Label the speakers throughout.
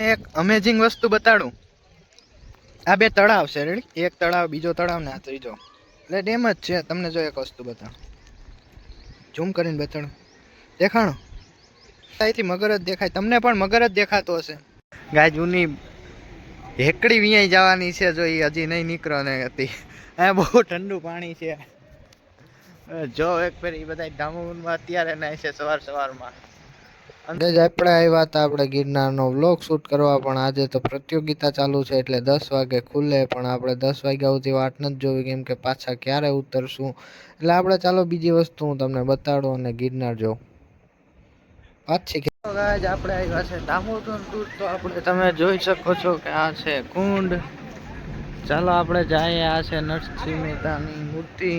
Speaker 1: એક અમેઝિંગ વસ્તુ બતાડું. આ બે તળાવ છે રેડી એક તળાવ, બીજો તળાવ ને આ ત્રીજો. એટલે ડેમ જ છે, તમને જો એક વસ્તુ બતાડું. ઝૂમ કરીને બતાડું. દેખાણો? અહીંથી મગર જ દેખાય. તમને પણ મગર જ દેખાતો હશે. ગાય જૂની હેકડી વિયાઈ જવાની છે, જો એ હજી નહીં નીકળો ને હતી. આ બહુ ઠંડુ પાણી છે. જો એક ફેર એ બધા ડામોમાં અત્યારે નાય છે, સવાર સવારમાં. જ આપણે આવ્યા હતા આપણે ગિરનારનો વ્લોગ શૂટ કરવા, પણ આજે તો પ્રતિયોગિતા ચાલુ છે એટલે દસ વાગે ખુલે, પણ આપણે દસ વાગ્યા સુધી વાટ નથી જોવી, કેમ કે પાછા ક્યારે ઉતરશું? એટલે આપણે ચાલો બીજી વસ્તુ હું તમને બતાડું અને ગિરનાર જોઉં. પાછી આજ આપણે આવ્યા છે દામોદર ટૂર તો આપણે તમે જોઈ શકો છો કે આ છે કુંડ. ચાલો આપણે જઈએ, આ છે નરસિંહ મહેતાની મૂર્તિ.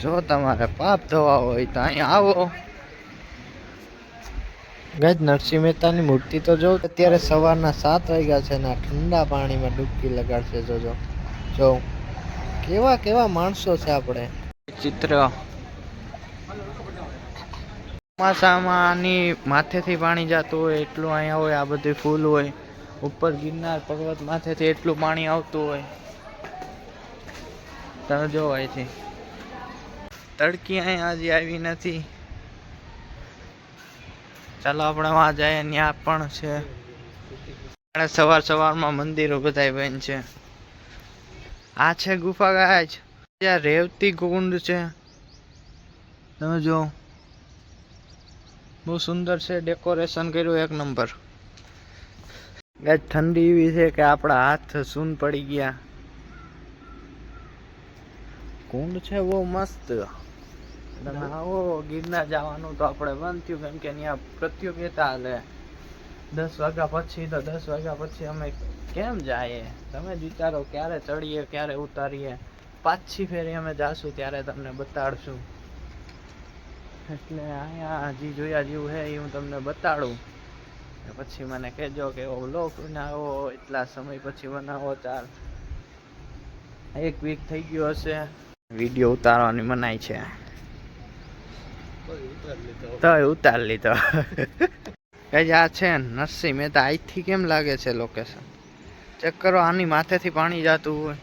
Speaker 1: જો તમારે પાપ ધોવા હોય તો અહીંયા આવો. ગજ નરસિંહ મહેતાની મૂર્તિ તો જો અત્યારે સવારના સાત વાગ્યા છે ને ઠંડા પાણીમાં ડૂબકી લગાડશે. જોજો જો. કેવા કેવા માણસો છે આપણે. ચિત્ર. ચોમાસામાં આની માથેથી પાણી જતું હોય એટલું અહીંયા હોય આ બધું ફૂલ હોય. ઉપર ગિરનાર પર્વત માથેથી એટલું પાણી આવતું હોય. તમે જો અહીંથી. તડકી અહીંયા હજી આવી નથી. ચાલો આપણે વાં જઈએ, ત્યાં પણ છે. સવાર સવારમાં મંદિરો બધાય બન છે. આ છે ગુફા ગાય. ત્યાં રેવતી કુંડ છે. તમે જો, બહુ સુંદર છે ડેકોરેશન કર્યું એક નંબર. ગાય, ઠંડી એવી છે કે આપણા હાથ સૂન પડી ગયા. કુંડ છે બહુ મસ્ત. આવો ગિરનાર જવાનું તો આપણે બંધ થયું, કેમ કે ત્યાં પ્રતિયોગિતા હાલે દસ વાગ્યા પછી તો દસ વાગ્યા પછી અમે કેમ જાય તમે જ વિચારો ક્યારે ચડીએ, ક્યારે ઉતારીએ. પાછી ફેરી અમે જાશું ત્યારે તમને બતાડશું. એટલે અહીંયા હજી જોયા જેવું છે, એ હું તમને બતાડું. પછી મને કહેજો કે એવો વ્લોગ બનાવો, એટલા સમય પછી બનાવો, ચાલ. એક વીક થઈ ગયો હશે. વીડિયો ઉતારવાની મનાય છે. તોય ઉતાર લીધો. કઈ આ છે નરસિંહ મહેતા અહીંથી કેમ લાગે છે લોકેશન ચેક કરો, આની માથેથી પાણી જતું હોય.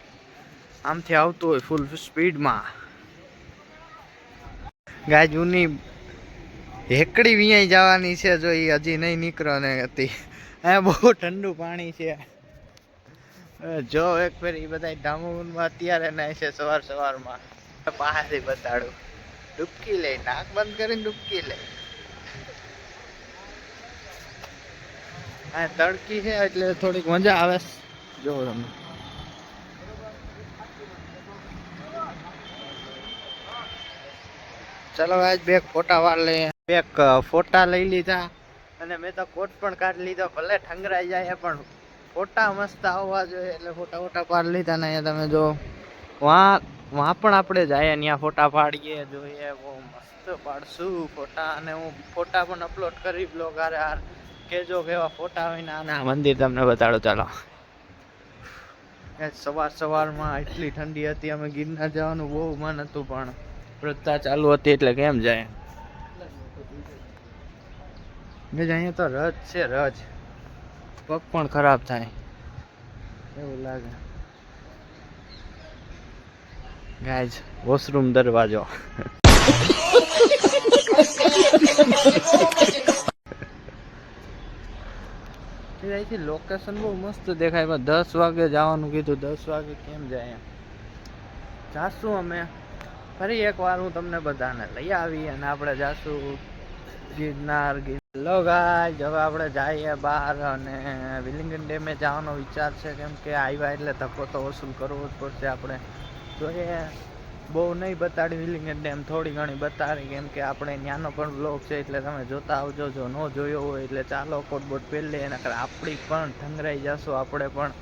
Speaker 1: આમથી આવતું હોય ફૂલ સ્પીડમાં ગાય જૂની હેકડી વિયાઈ જવાની છે જો એ હજી નહીં નીકળો ને હતી. અહીંયા બહુ ઠંડુ પાણી છે. જો એક ફેર એ બધા ડામોમાં અત્યારે નાય છે સવાર સવારમાં. પાસેથી બતાડું. ડૂબકી લે, નાક બંધ કરીને ડૂબકી લે. હા તડકી છે એટલે થોડીક મજા આવે. જો તમે. ચલો, આજ બે ફોટા વાર લઈએ. બે ફોટા લઈ લીધા અને મેં તો કોટ પણ કાઢી લીધો, ભલે ઠંગરાઈ જાય પણ ફોટા મસ્ત આવવા જોઈએ એટલે ફોટા ફોટા પાડી લીધા ને અહીંયા તમે જો. વાં વાં પણ આપણે જાય ત્યાં ફોટા પાડીએ જોઈએ બહુ મસ્ત પાડશું ફોટા. અને હું ફોટા પણ અપલોડ કરી બ્લોગ આરે હાર કેજો કેવા ફોટા હોય ને આના. મંદિર તમને બતાડો ચાલો. સવાર સવારમાં એટલી ઠંડી હતી અમે ગિરનાર જવાનું બહુ મન હતું પણ વૃદ્ધા ચાલુ હતી એટલે કેમ જાય? અહીંયા તો રજ છે રજ પગ પણ ખરાબ થાય. એવું લાગે. ગાઈઝ વોશરૂમ દરવાજો અહીંથી લોકેશન બહુ મસ્ત દેખાય. પણ દસ વાગે જવાનું કીધું. દસ વાગે કેમ જાય એમ. જાશું અમે. ફરી એકવાર હું તમને બધાને લઈ આવી અને આપણે જાશું ગિરનાર લો ગાય હવે આપણે જઈએ બહાર અને વિલિંગન ડેમે જવાનો વિચાર છે. કેમ કે આવ્યા એટલે ધક્કો તો વસૂલ કરવો જ પડશે આપણે. જોઈએ બહુ નહીં બતાડી વિલિંગન ડેમ થોડી ઘણી બતાડી કેમ કે આપણે ત્યાંનો પણ બ્લોગ છે એટલે તમે જોતા આવજો જો ન જોયો હોય એટલે ચાલો કોટ બોટ પહેરી એના કરતાં આપણી પણ ઠંગરાઈ જશું આપણે પણ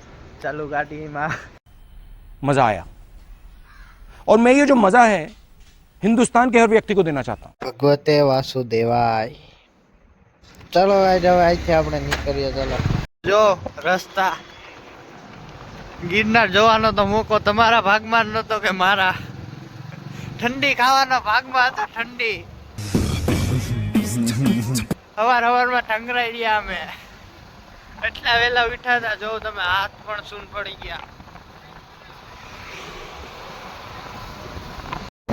Speaker 1: ચાલુ ગાડીમાં
Speaker 2: मजा आया और मैं ये जो मजा है हिंदुस्तान के हर व्यक्ति को देना चाहता हूँ
Speaker 1: ભગવતે વાસુદેવાય ચલો આજ હવે અહીંથી આપણે નીકળીએ ચલો જો રસ્તા ગિરનાર જોવાનો તો મોકો તમારા ભાગમાં નતો કે મારા. ઠંડી ખાવાનો ભાગમાં હતો, ઠંડી. અવાર સવારમાં ઠંગરાઈ ગયા અમે. એટલા વેલા ઉઠ્યા હતા, જો તમે હાથ પણ સૂન પડી ગયા.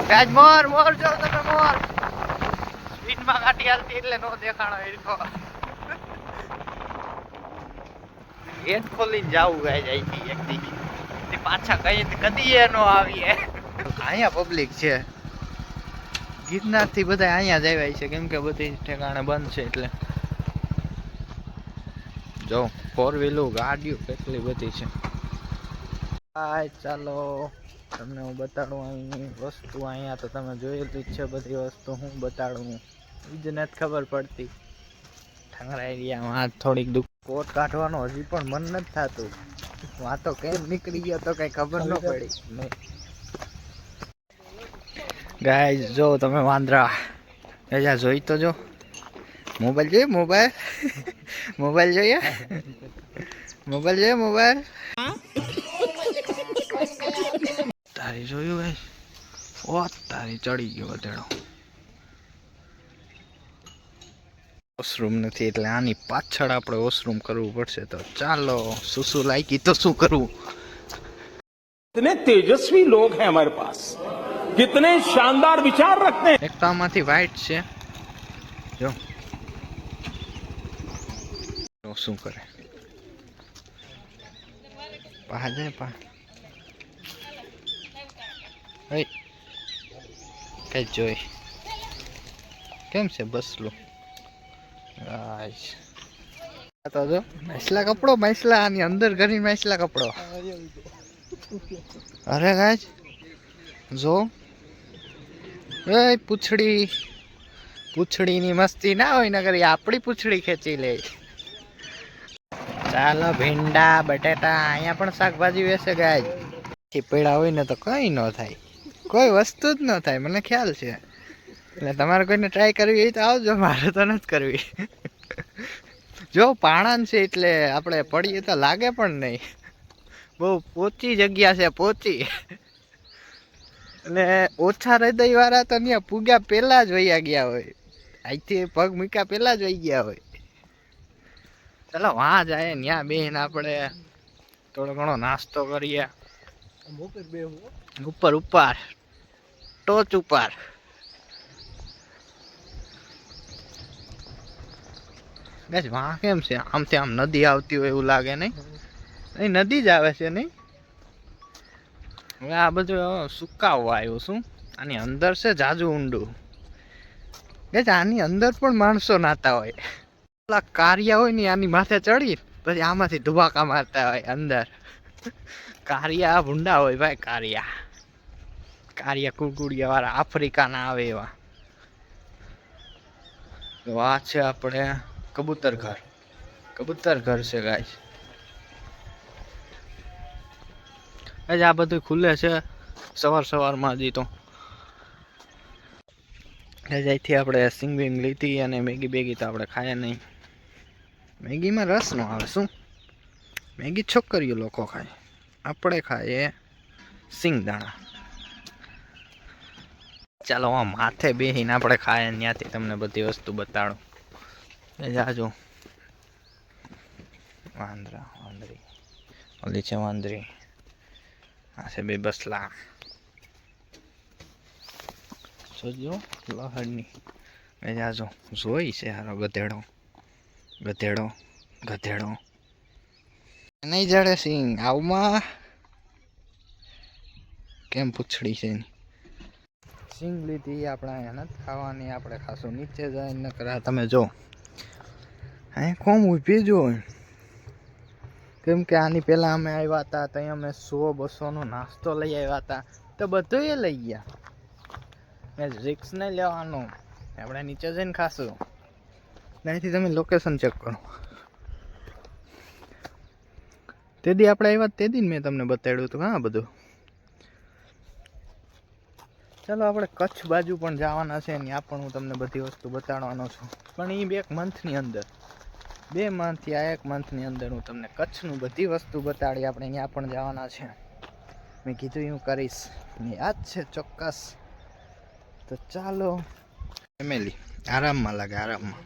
Speaker 1: ગાજ મોર મોર, જો તમે મોર. સ્પીડમાં કાઢી હાલતી એટલે નો દેખાણો એરખો ગેટ ખોલીને જાવું ગાય અહીંથી એક દી. પાછા કઈ કદી એ નો આવીએ. અહીંયા પબ્લિક છે. ગિરનારથી બધા અહીંયા જ છે, કેમ કે બધી ઠેકાણે બંધ છે એટલે. જો ફોર વ્હીલો ગાડીઓ, કેટલી બધી છે. હાય, ચાલો. તમને હું બતાડું અહીં વસ્તુ, અહીંયા તો તમે જોયેલી જ છે બધી વસ્તુ, હું બતાડું. એ જ નથી ખબર પડતી. ઠંગરા એરિયામાં થોડીક દુઃખ કોટ કાઢવાનો હજી પણ મન નથી થતું. વાતો કેમ નીકળી ગયો તો કઈ ખબર ન પડી. ગાય જો તમે વાંદરા. એજા જોઈ તો જો. મોબાઈલ જોઈએ? મોબાઈલ? મોબાઈલ જોઈએ? મોબાઈલ જોઈએ મોબાઈલ? તારી જોયું ભાઈ? ઓ તારી ચડી ગયો વધેડો વોશરૂમ નથી એટલે આની પાછળ આપણે વોશરૂમ કરવું પડશે તો ચાલો શું શું લાગી તો શું કરવું
Speaker 3: कितने तेजस्वी लोग हैं हमारे पास कितने शानदार विचार रखते हैं
Speaker 1: એક તો આમાંથી વ્હાઈટ છે જો જો શું કરે પા જાય પા હઈ કઈ જોઈ કેમ છે બસલું આઈશ આ તો કપડો માછલા આની અંદર ઘણી માછલા કપડો. અરે ગાજ જો. એ પૂંછડી, પૂંછડીની મસ્તી ના હોય ને કરી આપણી પૂછડી ખેંચી લે. ચાલો, ભીંડા, બટેટા, અહીંયા પણ શાકભાજી વેસે ગાય પીડા હોય ને તો કઈ ન થાય. કોઈ વસ્તુ જ ન થાય, મને ખ્યાલ છે. એટલે તમારે કોઈને ટ્રાય કરવી હોય તો આવજો મારે તો નથી કરવી. જો પાણાન છે એટલે આપણે પડીએ તો લાગે પણ નહીં. બહુ પોચી જગ્યા છે પોચી. અને ઓછા હૃદયવાળા તો ત્યાં પૂગ્યા પહેલા જ વૈયા ગયા હોય. અહીંથી પગ મૂક્યા પહેલા જ વહી ગયા હોય. ચાલો વાં જાય ત્યાં બેન આપણે થોડો ઘણો નાસ્તો કરીએ. ઉપર ઉપર. ટોચ ઉપર. બેસ વાં કેમ છે? આમથી આમ નદી આવતી હોય એવું લાગે નહીં? અહીં નદી જ આવે છે નહીં? હવે આ બધું સુકાવવા આવ્યું શું? આની અંદર છે જાજુ ઊંડું. કે આની અંદર પણ માણસો નાતા હોય. પેલા કારિયા હોય ને આની માથે ચડી, પછી આમાંથી ધુબાકા મારતા હોય અંદર. કારિયા, ભૂંડા હોય ભાઈ કારિયા. કારિયા કુરકુડિયા વાળા આફ્રિકાના આવે એવા. તો આ છે આપણે કબૂતર ઘર. કબૂતર ઘર છે ગાય જ આ બધું ખુલે છે, સવાર સવારમાં હજી તો. અહીંથી આપણે સિંગ બિંગ લીધી અને મેગી બેગી તો આપણે ખાયા નહીં. મેગીમાં રસ ન આવે, શું? મેગી છોકરીઓ લોકો ખાય. આપણે ખાઈએ સિંગ દાણા. ચાલો આ માથે બેહીને આપણે ખાય ત્યાંથી તમને બધી વસ્તુ બતાડું. જાજો. વાંદરા, વાંદરી. ઓલી છે વાંદરી. આ છે બે બસલા. જોજો લહડની એ જાજો. જોઈ છે હારો ગધેડો. ગધેડો ગધેડો. નહીં જડે સિંગ આવમાં. કેમ પૂછડી છે સિંગ લીધી આપણે અહીંયા નથી ખાવાની, આપણે ખાસું નીચે જાય ન કરા તમે જો. અહીં કોમ ઊભી જો કેમ કે આની પહેલાં અમે આવ્યા હતા ત્યાં અમે સો બસોનો નાસ્તો લઈ આવ્યા હતા. તો બધું એ લઈ ગયા. મેં રિક્સ નહીં લેવાનું. આપણે નીચે જઈને ખાશું. ત્યાંથી તમે લોકેશન ચેક કરો. તે દી આપણે આવ્યા તે દી મેં તમને બતાડ્યું હતું, હા, બધું. ચાલો, આપણે કચ્છ બાજુ પણ જવાના છે ત્યાં પણ હું તમને બધી વસ્તુ બતાડવાનો છું. પણ એ બે મંથની અંદર. બે મંથથી આ એક મંથની અંદર હું તમને કચ્છનું બધી વસ્તુ બતાડી. આપણે અહીંયા પણ જવાના છે. મેં કીધું હું કરીશ. ને યાદ છે ચોક્કસ. તો ચાલો. ફેમિલી, આરામમાં લાગે, આરામમાં.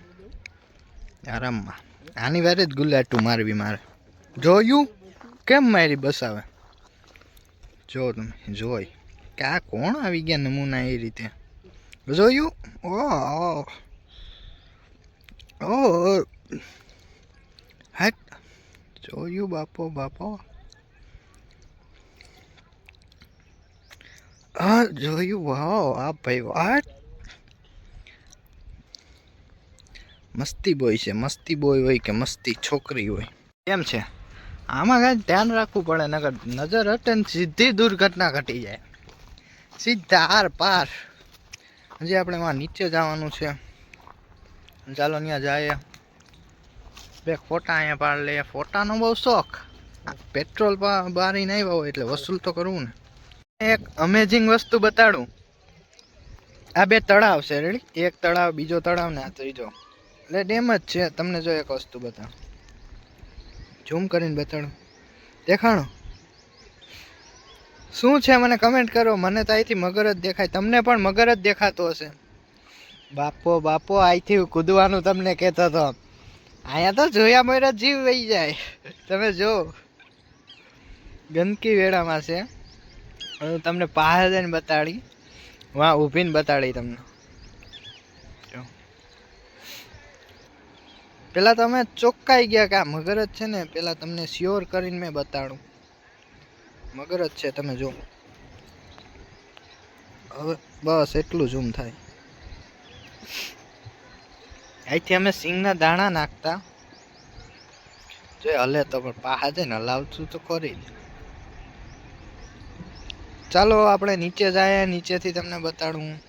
Speaker 1: આરામમાં. આની વારે જ ગુલાટું મારવી મારે. જોયું કેમ મારી બસ આવે? જો તમે, જોઈ. કે આ કોણ આવી ગયા નમૂના એ રીતે? જોયું ઓ ઓ હટ. જોયું બાપો બાપો. હા જોયું, વાહ, આ ભાઈ વાટ મસ્તી બોય છે, મસ્તી બોય હોય કે મસ્તી છોકરી હોય. કેમ છે? આમાં કાંઈ ધ્યાન રાખવું પડે નગર નજર હટે ને સીધી દુર્ઘટના ઘટી જાય. સીધા આર પાર. હજી આપણે એમાં નીચે જવાનું છે. ચાલો ત્યાં જાય બે ફોટા અહીંયા પાડ લે. ફોટાનો બહુ શોખ. પેટ્રોલ બારીને આવ્યા હોય એટલે વસૂલ તો કરવું ને. એક અમેઝિંગ વસ્તુ બતાડું. આ બે તળાવ છે રેડી એક તળાવ, બીજો તળાવ ને આ ત્રીજો. એટલે ડેમ જ છે. તમને જો એક વસ્તુ બતાવું. ઝૂમ કરીને બતાડું. દેખાણો? શું છે? મને કમેન્ટ કરો. મને તો અહીંથી મગર જ દેખાય. તમને પણ મગર જ દેખાતો હશે. બાપો બાપો અહીંથી કૂદવાનું તમને કહેતો હતો અહીંયા તો જોયા મોયરા જીવ વહી જાય. તમે જો. ગંદકી વેળામાં છે. હું તમને પહાડ જઈને બતાડી. વાં ઊભીને બતાડી તમને. પેલા તમે ચોક્કાઈ ગયા કે આ જ છે ને, પેલા તમને શ્યોર કરીને મેં બતાડું. જ છે, તમે જો. હવે બસ એટલું ઝૂમ થાય. અહીંથી અમે સિંગના દાણા નાખતા. જો હલે તો પણ પાહા છે ને હલાવતું તો કરી જ. ચાલો આપણે નીચે જાય નીચેથી તમને બતાડું.